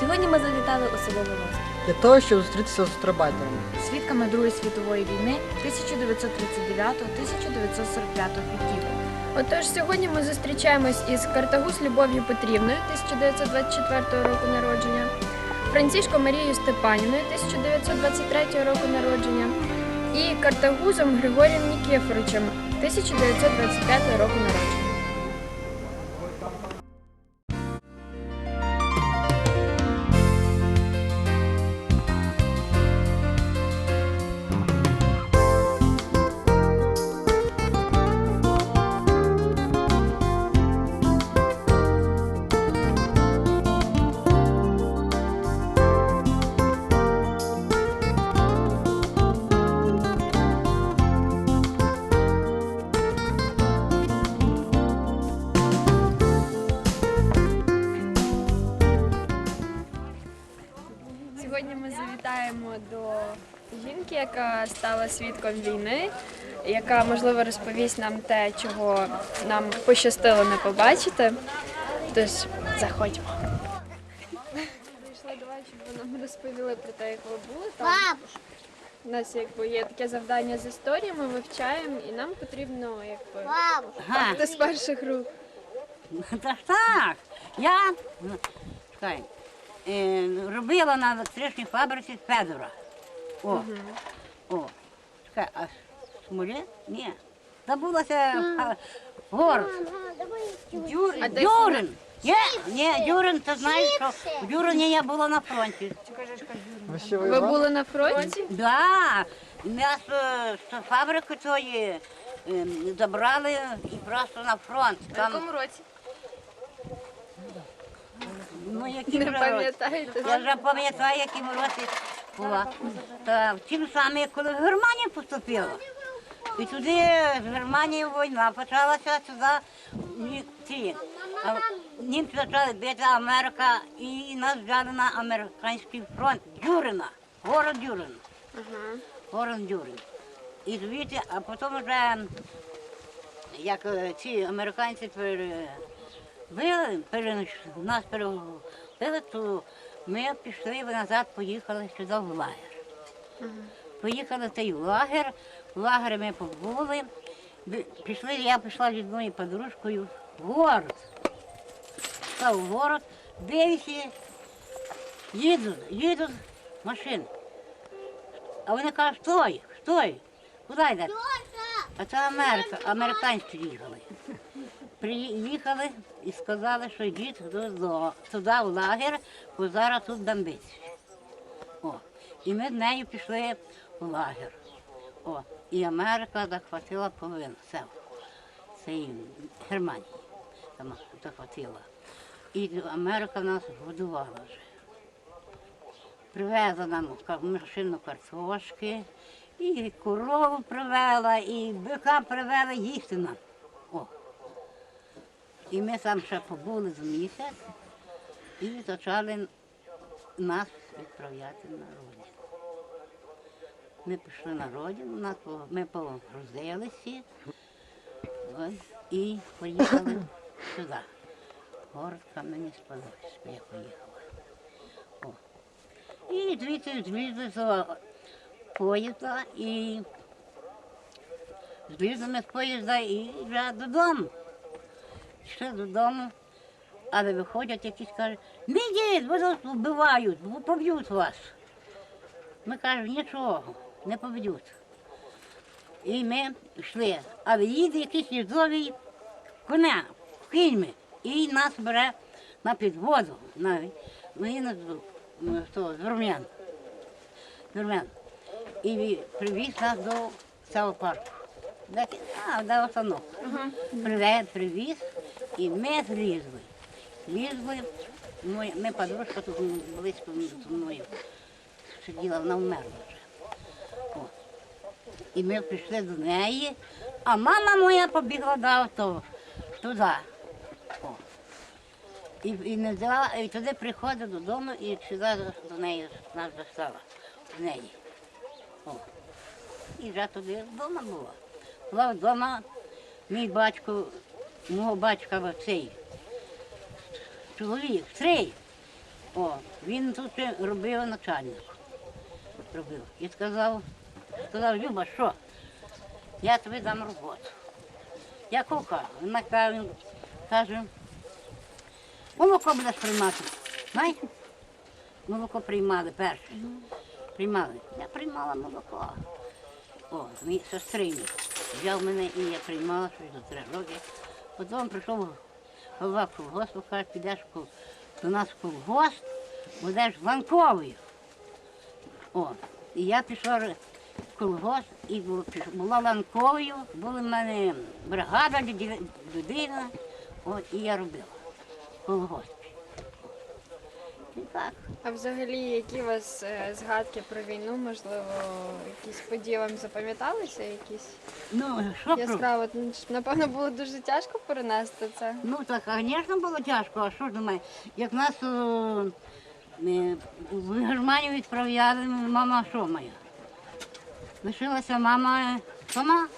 Сьогодні ми завітали у село Волос. Для того, щоб зустрітися з астрабайтерами. свідками Другої світової війни 1939-1945 років. Отож, сьогодні ми зустрічаємось із Картагус Любов'ю Петрівною 1924 року народження, Францішко Марією Степаніною 1923 року народження і Картагузом Григорієм Нікіфоровичем 1925 року народження. Яка стала свідком війни, яка можливо розповість нам те, чого нам пощастило не побачити. Тож заходьмо. Прийшли до вас, щоб ви нам розповіли про те, як ви були там. У нас якби є таке завдання з історії, ми вивчаємо, і нам потрібно якби Ага. так, з перших рук. Та ж так. Я ну, чекай, е, робила на електричній фабриці Федора. О, о, чекай, а смолі? Ні. Забулася а, город. Де Дюрин. Ні, ні, Дюрин, ти знаєш, що в Дюрині я була на фронті. Ви ще Ви воювали? були на фронті? Да, нас е, з фабрики тої е, забрали і просто на фронт. Там, році? ну, які Не вже роки? пам'ятаєте? Я вже пам'ятаю, які ми році була. Та тим самим, коли в Германію поступила. І туди з Германії війна почалася сюди. Ці, німці почали бити Америка і нас взяли на американський фронт. Дюрина, город Дюрин. Город Дюрин. І звідти, а потім вже, як е, ці американці перебили, пере, нас перебили, то ми пішли назад, поїхали сюди в Поїхали в той лагер, в лагері ми побули. Пішли, я пішла з одною подружкою в город. Пішла в город, дивлюся, їдуть, їдуть машини. А вони кажуть, стой, стой, куди йдете? А це Америка, американці їхали. Приїхали і сказали, що йдіть туди в лагер, бо зараз тут бомбиться. І ми з нею пішли в лагер. О, і Америка захватила половину сел. Цієї Германії там захватила. І Америка нас годувала вже. Привезла нам машину картошки, і корову привела, і бика привела їсти нам. О. І ми там ще побули за місяць і почали нас відправляти на родину. Ми пішли на родину, ми погрузилися і поїхали сюди. Город Кам'янець Подольський я поїхала. О. І звідси злізли з поїзда і злізли ми з поїзда і вже додому. Йшли додому, але виходять якісь кажуть, не бо вас вбивають, поб'ють вас. Ми кажемо, нічого, не поб'ють. І ми йшли, але їде якийсь їздовий коня, кіньми, і нас бере на підводу, на, він з, Рум'ян. З Рум'ян. І привіз нас до цього парку. А, де останок. Приве- Привіз, і ми злізли. Злізли, ми, ми подружка тут близько зі мною сиділа, вона вмерла вже. І ми прийшли до неї, а мама моя побігла до авто туди. І, і, не взяла, і туди приходить додому і сюди до неї нас застала. З неї. О. І вже туди вдома була. Була вдома, мій батько, мого батька цей чоловік, стрій, О, він тут робив начальник. Робив. І сказав, сказав, Люба, що? Я тобі дам роботу. Я кука. Вона каже, молоко будеш приймати. Знаєте? Молоко приймали перше. Приймали. Я приймала молоко. О, мій сестрині. Взяв мене і я приймала щось до три роки. Потім прийшов голова колгоспу, каже, підеш до нас в колгосп, будеш ланковою. О, і я пішла в колгосп і була ланковою, була в мене бригада, людина, от, і я робила. І так. А взагалі, які у вас е, згадки про війну, можливо, якісь події вам запам'яталися? Якісь Ну, що про... яскраво? Ну, ж, Напевно, було дуже тяжко перенести це. Ну так, звісно, було тяжко, а що ж думаю, як нас е, е, в Германію відправляли, мама що моя? Лишилася мама сама.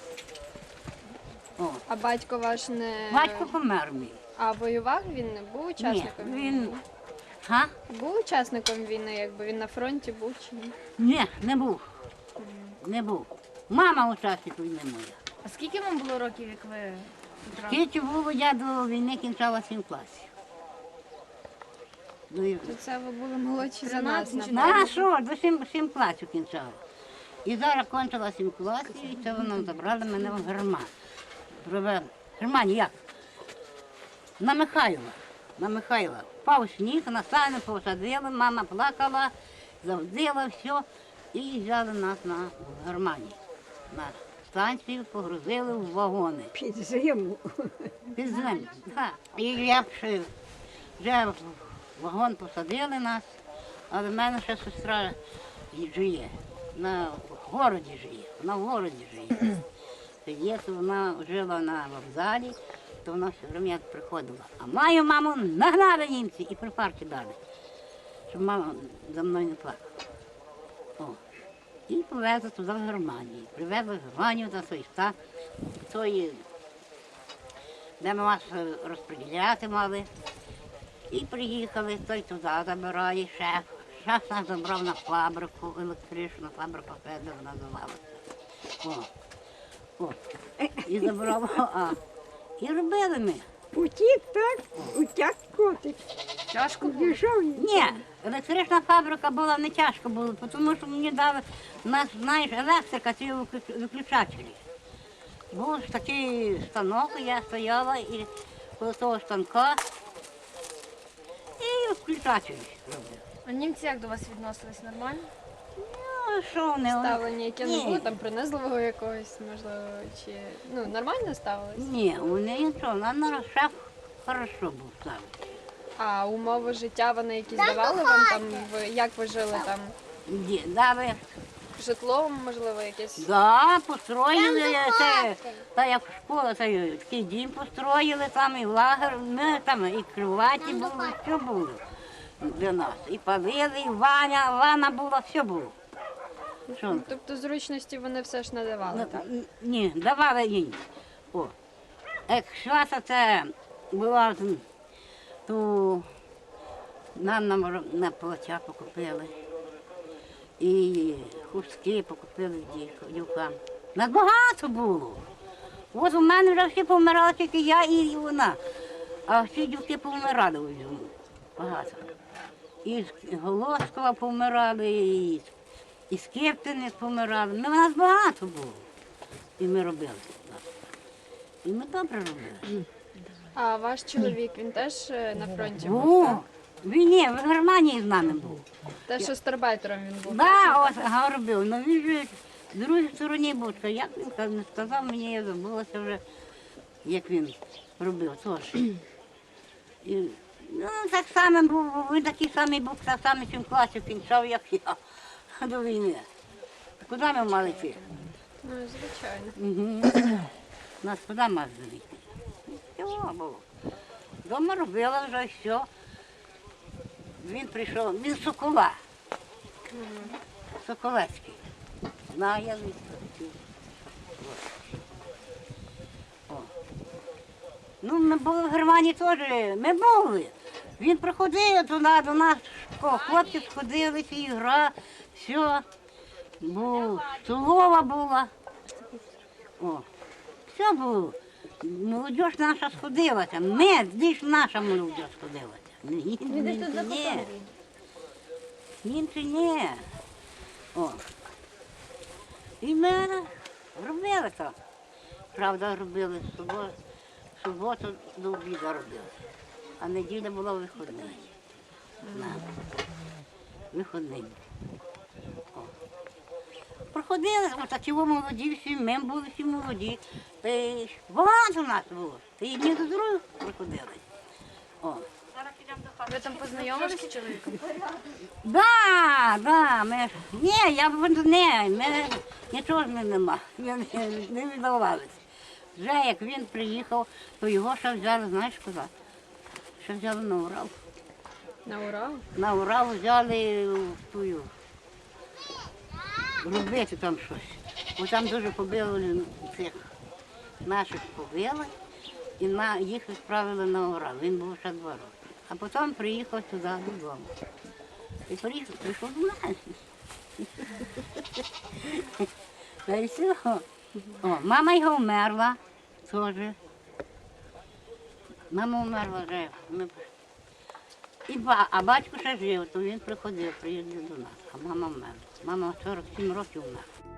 О, А батько ваш не батько помер мій. а воював він не був Ні, учасником війни? він. Га? Був учасником війни, якби він на фронті був чи ні? Ні, не був. Не був. Мама учасник війни моя. А скільки вам було років, як ви потрапили? Скільки було, я до війни кінчала сім класів. Ну, То це ви були молодші за нас, напевно. На що, до сім, сім класів кінчала. І зараз кончила сім класів, і це воно забрали мене в Герман. Привели. Германія як? На Михайла. На Михайла. Впав сніг, на сані посадили, мама плакала, завдила все. І взяли нас на Германію. На станцію погрузили в вагони. Під зиму. Під землю. Так. І я вже в вагон посадили нас, але в мене ще сестра живе. На городі живе. Вона в городі живе. То вона жила на вокзалі, то вона все время приходила. А мою маму нагнали німці і припарки дали, щоб мама за мною не плакала. О. І повезли туди в Германію. Привезли в Германію на той ста, тої де ми вас розподіляти мали. І приїхали, той туди забирає шеф. Шеф нас забрав на фабрику, електричну фабрику Федор називалася. О. О. І забрав, а. І робили ми. Утік, так? Утяк котик. Тяжко було? Пішов. Ні, електрична фабрика була не тяжко було, тому що мені дали у нас, знаєш, електрика, ці виклю- виключателі. Був такий станок, я стояла і коло того станка і включателі робили. А німці як до вас відносились? Нормально? Ну, що вони? Ставлення, яке не Ні. було там принизливого якогось, можливо, чи ну нормально ставилось? Ні, вони нічого, на на шеф хорошо був ставити. А умови життя вони якісь давали вам там? Ви як ви жили там? Ді- Дали, Житло, можливо, якесь? да, построїли це, та як школа, та й такий дім построїли, там і лагер, ми там і кроваті було, все було для нас. І палили, і ваня, ванна була, все було. Що? Тобто зручності вони все ж надавали, Ну, так? Ні, давали ні. О. Як свята це була, то нам на, на плаття покупили. І хустки покупили дів- дівкам. Нас багато було. От у мене вже всі помирали, тільки я і вона. А всі дівки повмирали у. Багато. І з Голоскова помирали, і, з- і з Киптини помирали. Ми, у нас багато було. І ми робили. І ми добре робили. А ваш чоловік він теж е, на фронті був? О, так? він ні, в Германії з нами був. Теж шостербайтером він був. Да, ось робив. Ну він же в другій стороні був. То як він не сказав мені, я забулася вже, як він робив теж. І, ну, так само був, він такий самий був, так само сім класів кінчав, як я до війни. Куди ми мали йти? Ну, звичайно. Угу. Нас куди мали йти? Всього було. Дома робила вже все. Він прийшов, він Сокола. Соколецький. Я. О. Ну, ми були в Германії теж, ми були. Він приходив туди до нас, о, хлопці сходилися, ігра, все. Був, столова була. О, все було. Молодь наша сходилася. Ми, лиш наша молодь сходилася. Ні, Він десь тут ні. кутом. Ні. О. І ми робили то. Правда, робили суботу, суботу до обіду робили. А неділя була виходний. Виходний. Проходили, отакі о молоді всі, ми були всі молоді. Багато нас було. Та й одні до других приходили. О. Ви там познайомилися з чоловіком? Да, да, ми. Ні, я б не, ми нічого з ним нема. Ми не віддавалися. Вже як він приїхав, то його ще взяли, знаєш куди? Ще взяли на Урал. На Урал? На Урал взяли в тую. Робити там щось. Бо там дуже побили цих наших побили і на, їх відправили на Урал. Він був ще два роки. А потім приїхав сюди додому. І приїхав, прийшов до нас. Та й все. О, мама його вмерла теж. Мама вмерла вже. І ба... А батько ще жив, то він приходив, приїздив до нас, а мама вмерла. Мама 47 років вмерла.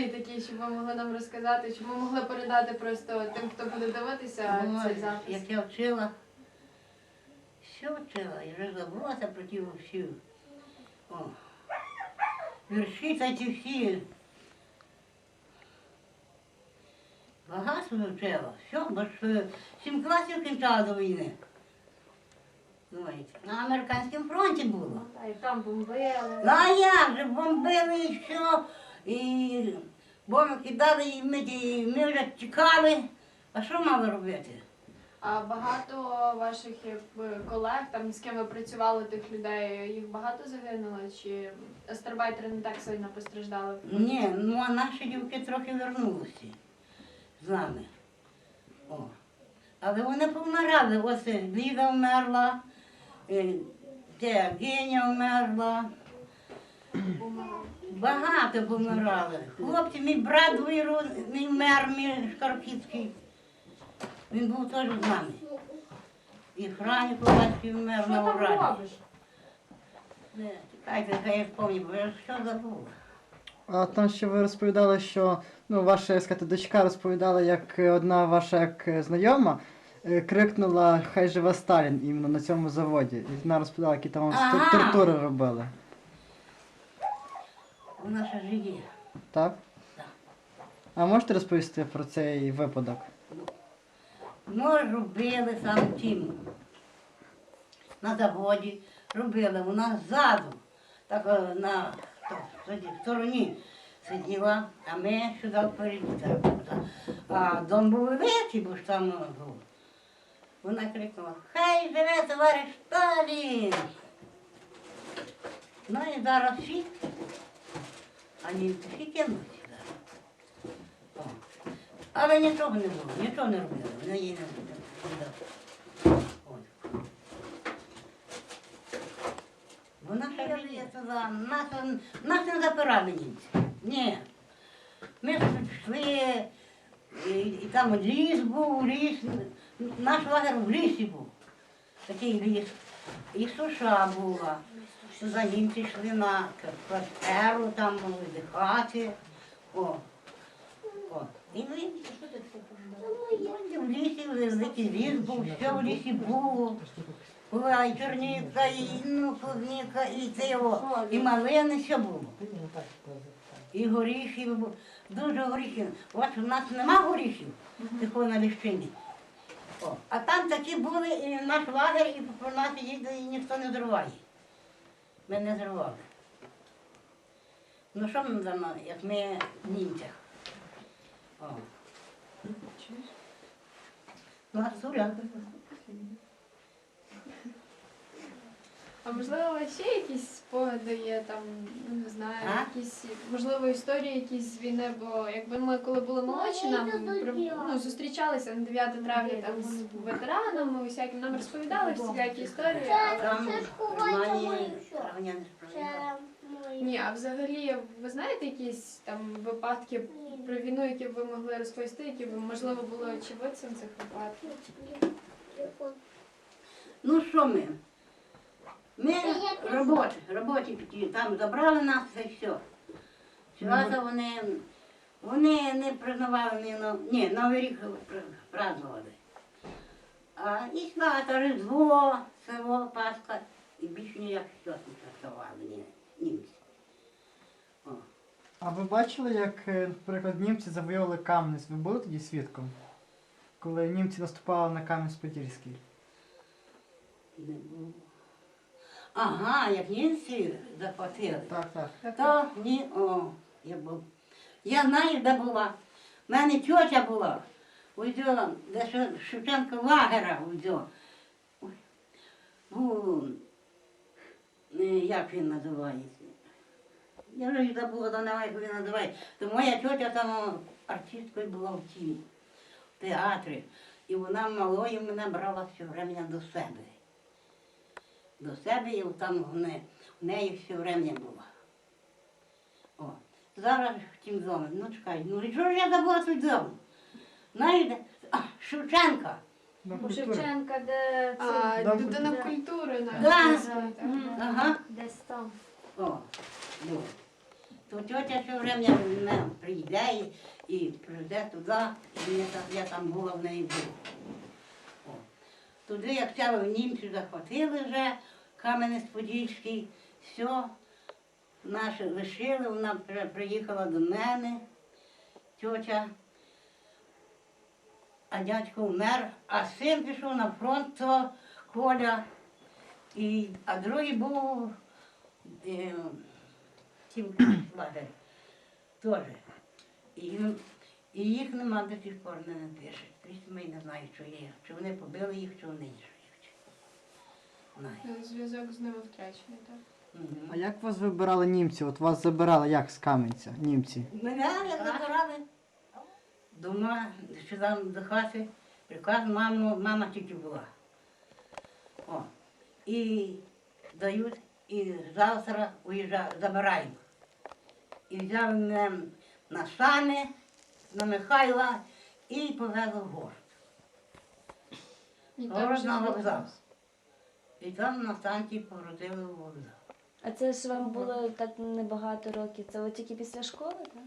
Емоційний такий, щоб ви могли нам розказати, щоб ми могли передати просто тим, хто буде дивитися цей запис. як я вчила, все вчила, і вже забулася про ті всі. О, вірші та ті всі. Багато вивчила. Все, бо ж е, сім класів кінчала до війни. Думаєте, на американському фронті було. Та і там бомбили. Ну а як же бомбили і все, і кидали, і ми, і ми вже тікали. А що мали робити? А багато ваших якби, колег, там з ким ви працювали тих людей, їх багато загинуло? Чи астарбайтери не так сильно постраждали? Ні, ну а наші дівки трохи вернулися з нами. О. Але вони помирали. Ось е, Ліда вмерла, е, де Геня вмерла. Багато помирали. Хлопці, мій брат двоюродний вмер, мій Шкарпіцький. Він був теж з нами. І Франі Ковальський вмер Що на робиш? Чекайте, хай я спомню, бо я що забула. А там ще ви розповідали, що ну, ваша як сказати, дочка розповідала, як е, одна ваша як е, знайома е, крикнула Хай живе Сталін іменно на цьому заводі. І вона розповідала, які там вам Ага. тортури робили. Вона ще живе. Так? Так. А можете розповісти про цей випадок? Ми робили сам тім. На заводі робили. Вона ззаду, так е, на стороні сиділа, а ми сюди вперед. так, так. А дом був великий, бо ж там е, був. Вона крикнула, хай живе товариш Сталін. Ну і зараз всі, а не всі кинулися зараз. О. Але нічого не було, нічого не робили. Вона їй не робила. Вона ще жиє туди, нас, нас не запирали німці. Ні. Ми пішли, і, і там ліс був, ліс. Наш лагер в лісі був. Такий ліс. І суша була. За німці йшли на квартиру, там віддихати. О. О. І ми в лісі великий ліс був, все в лісі було. Була і чорніка, і ну, клубніка, і це його, і малини, все було. І горіхів, бу- дуже горіхів. От у нас нема горіхів, такого на ліщині. А там такі були і наш лагер, і про нас їде, і ніхто не зриває. Ми не зривали. Ну що ми дамо, як ми в німцях? О. Ну, а. А можливо, ще якісь спогади є там, ну не знаю, А? якісь можливо історії якісь з війни, бо якби ми коли були молодші, нам при- ну, зустрічалися на 9 травня там з ветеранами, усяким нам розповідали всякі історії. а- Там Германії травня не справляла. Ні, а взагалі, ви знаєте якісь там випадки про війну, які б ви могли розповісти, які б можливо були очевидцем цих випадків? Ну що ми? Ми робочі, робочі такі, там забрали нас і все. Свята вони, вони не признавали ні, ні, Новий рік пр- празднували. А і свята, Різдво, село, Пасха, і більше ніяк щось не святкували ні, німці. О. А ви бачили, як, е, наприклад, німці завоювали Кам'янець? Ви були тоді свідком? Коли німці наступали на Кам'янець-Подільський? Не було. Ага, як німці захватили. Так, так. То ні, о, я був. Я знаю, де була. У мене тьотя була. Ось де Ше- Шевченка лагера. Ой. Був, е, як він називається? Я вже й забула, до нього, як він називається. То моя тьотя там о, артисткою була в тій в театрі. І вона малою мене брала все время до себе. До себе і там в неї, в неї все время була. О, зараз в тім домі. Ну чекай, ну і що ж я забула той дом? Знаєте, а, Шевченка. У. Шевченка, де це Дом людина культури. Да. Ага. десь там. О, ну. То тетя все время мене прийде і, і прийде туди, і я, там- я там була в неї була. Туди, як ця німці захватили вже Кам'янець-Подільський, все, наші лишили, вона приїхала до мене, тьотя. А дядько вмер, а син пішов на фронт, то Коля, і, а другий був е, тім лагерь теж. І, і їх нема до сих пор не напишуть. Тобто ми не знаємо, що є. Чи вони побили їх, чи вони живуть. Знаю. Зв'язок з ними втрачений, так. А як вас вибирали німці? От вас забирали як з Кам'янця, німці? Мене як забирали. Дома, сюди до хати, приказ маму, мама тільки була. О. І дають, і завтра уїжджаємо, забираємо. І взяли мене на сани, на Михайла і повезли в город. І Город на вокзал. І там на станції погрузили в вокзал. А це ж вам було так небагато років. Це ви тільки після школи, так?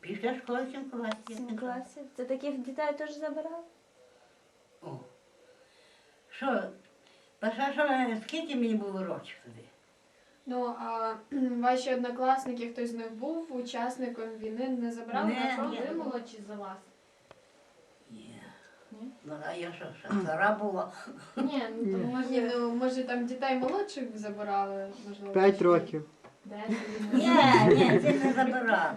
Після школи сім класів. Сім класів. Це таких дітей теж забирали? О. Що? Та що, скільки мені було років тоді? Ну, а ваші однокласники, хтось з них був учасником війни, не забрали Не, фронт? ні. Ви молодші за вас? Ні. Ні? Ну, а я що, ще стара була. Ні, ну, то може, ну, може там дітей молодших забирали, можливо. П'ять років. Десять. Ні, ні, це не забирали.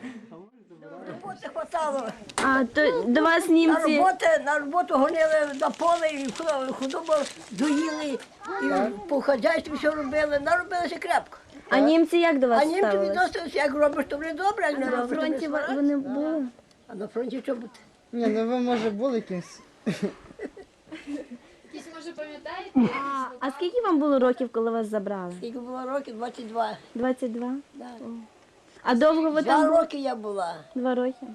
Роботи хватало. А то до вас На німці. роботу, на роботу гонили на поле, і худобу- худобу доїли, і по хазяйстві все робили, наробилися крепко. А німці як до А вас німці ставились? відносилися, як робиш, то буде добре, як не На робиш, то фронті ви- вони були? А на фронті що буде? Ні, ну ви може були якимсь. Якісь, може, пам'ятаєте? А, а скільки вам було років, коли вас забрали? Скільки було років? 22. 22? Да. А довго ви Два там були? роки я була. Два роки.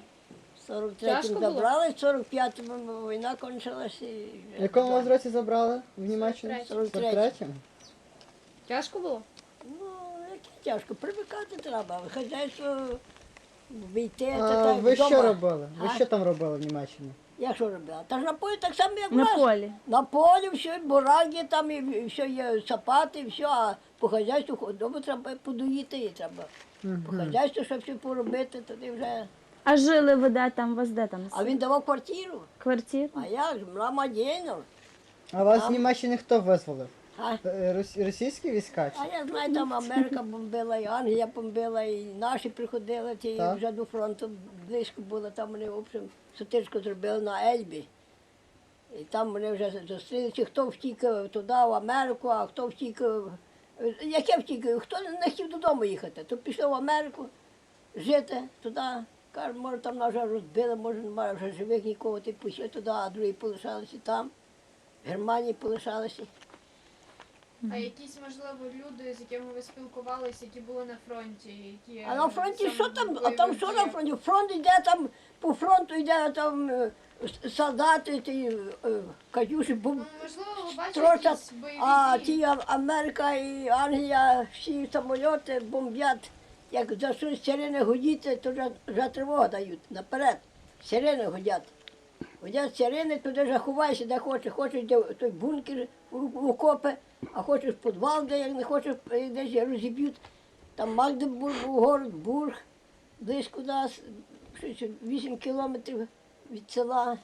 В 43-му Тяжко було? забрали, в 45-му війна кончилась. І... В якому вас році забрали в Німеччину? 43. 43-му? Тяжко було? тяжко. Привикати треба. Хазяйство війти, А це так ви що робили? Ви А? що там робили в Німеччині? Я що робила? Та ж на полі так само, як у На нас. полі. На полі все, бураги там, і, і все є сапати, все, а по хазяйству худобу треба подоїти, і треба по хазяйству, щоб все поробити, тоді вже. А жили ви де там? Вас де там? А він давав квартиру. Квартиру? А як ж, мама дійно. А вас Там. з Німеччини хто визволив? А? Е, рос- Російські війська? чи? А я знаю, там Америка бомбила, і Англія бомбила, і наші приходили, ті Так. вже до фронту близько було, там вони, в общем, сутичку зробили на Ельбі. І там вони вже зустрілися, хто втік е, туди, в Америку, а хто втік. е, Яке втік? Хто не хотів додому їхати, то пішов в Америку жити туди. Каже, може там нас вже розбили, може немає вже живих нікого, ти пішов туди, а другі полишалися там. В Германії полишалися. А якісь, можливо, люди, з якими ви спілкувалися, які були на фронті, які А на фронті саме що там? А там що на фронті? Фронт йде там, по фронту йде там е, с- солдати, ті е, катюші, бум, Ну, можливо, ви бачите тросять, якісь бойові а дії? ті А- Америка і Англія, всі самольоти бомбять. Як за щось сирени гудіти, то вже, вже тривогу дають наперед. Сирени гудять. Гудять сирени, туди вже ховайся, де хочеш. Хочеш йде в той бункер в в окопи, а хочеш підвал, де як не хочеш, е, десь розіб'ють. Там Магдебург, був город, Бург, близько нас, 8 кілометрів від села,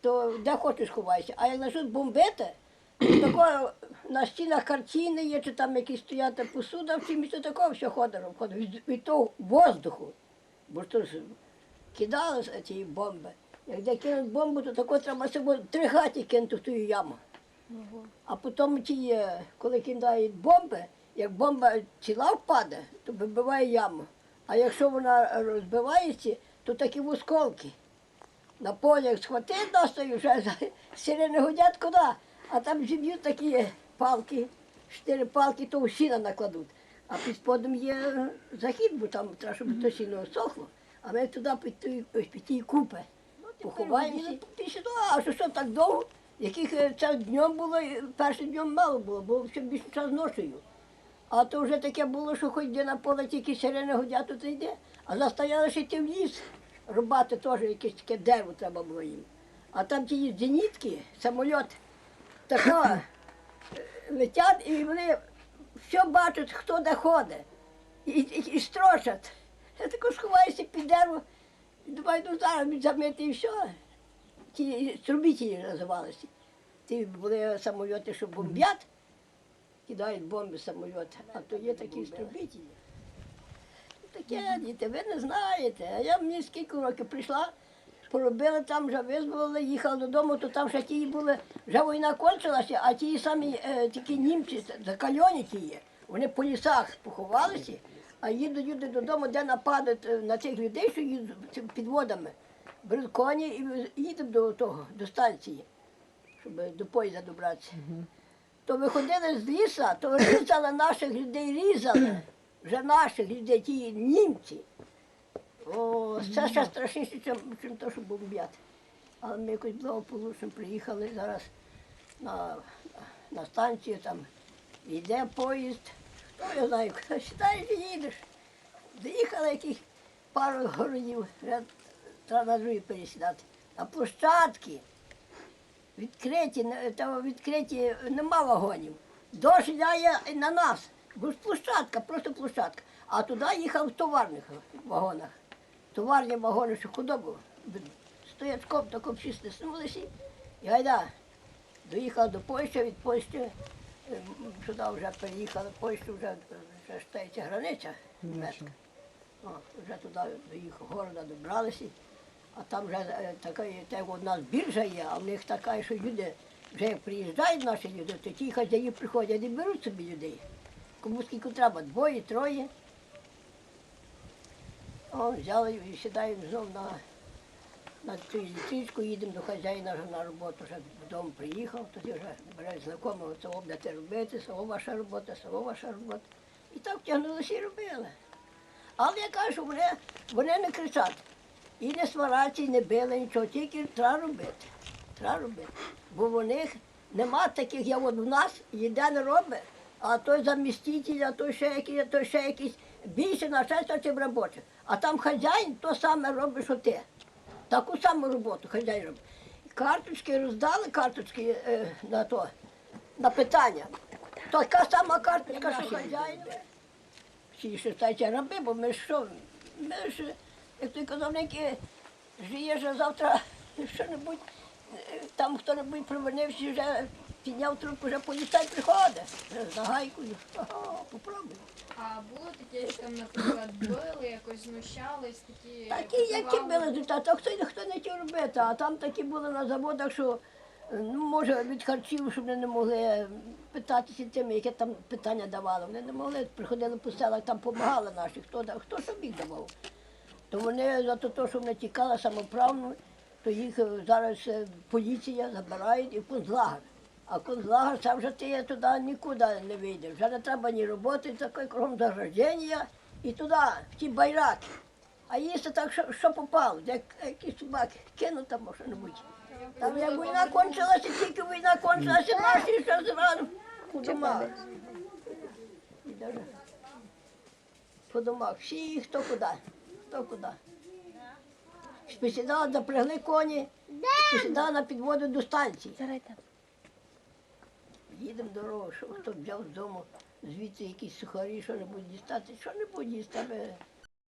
то де хочеш ховайся. А як почнуть бомбити, то на стінах картини є, чи там якісь стоять посуда, в чимось такого все ходить, ходить від, від того воздуху. Бо то ж кидали ці бомби. Як де кинуть бомбу, то тако треба себе три хаті кинути в ту яму. А потім ті, е, коли кидають бомби, як бомба ціла впаде, то вибиває яму. А якщо вона розбивається, то такі в осколки. На полі як схватить достаю, вже за- сирени гудять куди, а там зіб'ють такі палки, чотири палки, то сіна накладуть. А під сподом є захід, бо там треба, щоб то сіно сохло. А ми туди під тої- під ті купи. Поховаємося. Після а що, що так довго? Яких е, це днем було, першим днем мало було, бо ще більше час ночою. А то вже таке було, що хоч де на поле тільки сирени годять, то йде. А застояли ще йти в ліс, рубати теж якесь таке дерево треба було їм. А там ті зенітки, самоліт, тако е, летять і вони все бачать, хто де ходить. І, і, і строчать. Я тако сховаюся під дерево, думаю, ну зараз замити і все. Ті трубітелі називалися. Ті були самольоти, що бомбять, кидають бомби з а то є такі струбітелі. Таке, діти, ви не знаєте. А я мені скільки років прийшла, поробила там, вже визволили, їхала додому, то там ще ті були, вже війна кончилася, а ті самі е, такі німці, закальоні ті є. Вони по лісах поховалися, а їдуть люди додому, де нападуть е, на цих людей, що їдуть підводами. Беруть коні і їдемо до того, до станції, щоб до поїзда добратися. То виходили з ліса, то різали наших людей, різали. Вже наших людей, ті німці. О, це ще страшніше, ніж, те, що бомбять. Але ми якось благополучно приїхали зараз на, на станцію, там йде поїзд. Хто я знаю, сідаєш і їдеш. Доїхали яких пару городів, треба на другий пересідати. На площадки відкриті, там відкриті нема вагонів. Дощ ляє на нас. Бо ж площадка, просто площадка. А туди їхав в товарних вагонах. Товарні вагони, що худобу. Стоять коп, тако всі стиснулися. І гайда. Доїхав до Польщі, від Польщі, е, сюди вже переїхали, Польщу вже, вже штається границя. О, вже туди до їх города добралися. А там вже е, така, так у нас біржа є, а в них така, що люди вже приїжджають наші люди, то ті хазяї приходять і беруть собі людей. Кому скільки треба, двоє, троє. О, взяли і сідаємо знов на, на цю електричку, їдемо до хазяїна вже на роботу, вже додому приїхав, тоді вже бере знайомого, це будете робити, це ваша робота, це ваша робота. І так тягнулися і робили. Але я кажу, вони, вони не кричать. І не свараться, і не били, нічого, тільки треба робити. Треба робити. Бо в них нема таких, я от в нас ніде не робить, а той заміститель, а той ще якийсь, а той ще якийсь. Більше начальства, чим робочих. А там хазяїн то саме робить, що ти. Таку саму роботу хазяїн робить. Карточки роздали, карточки е, на то, на питання. Така сама карточка, що хазяїн. Всі ще раби, бо ми що, ми ж, як той казовники, жиє же завтра що-небудь, е, там хто-небудь провинився, вже підняв трубку, вже поліцай приходить. Вже з нагайкою. Ага, попробуй. А було таке, що там, наприклад, били, якось знущались, такі. Такі, які були результати, а хто, хто не хотів робити, а там такі були на заводах, що е, ну, може від харчів, щоб вони не могли питатися тими, які там питання давали. Вони не могли, приходили по селах, там допомагали наші, хто, хто що міг давав. То вони за те, що вони тікали самоправно, то їх е, зараз е, поліція забирає і в концлагер. А концлагер це вже ти туди нікуди не вийдеш. Вже не треба ні роботи, такий кругом заграждення і туди, в ті байраки. А їсти так, що, що попало, як якісь собаки, кинуть там що-небудь. Там як війна кончилася, тільки війна кончилася, наші ще зразу по домах. І По домах. Всі хто куди, хто куди. Спосідали, запрягли коні, спосідали на підводу до станції. Їдемо дорогу, що хто взяв з дому, звідси якісь сухарі, що-небудь дістати, що-небудь дістати.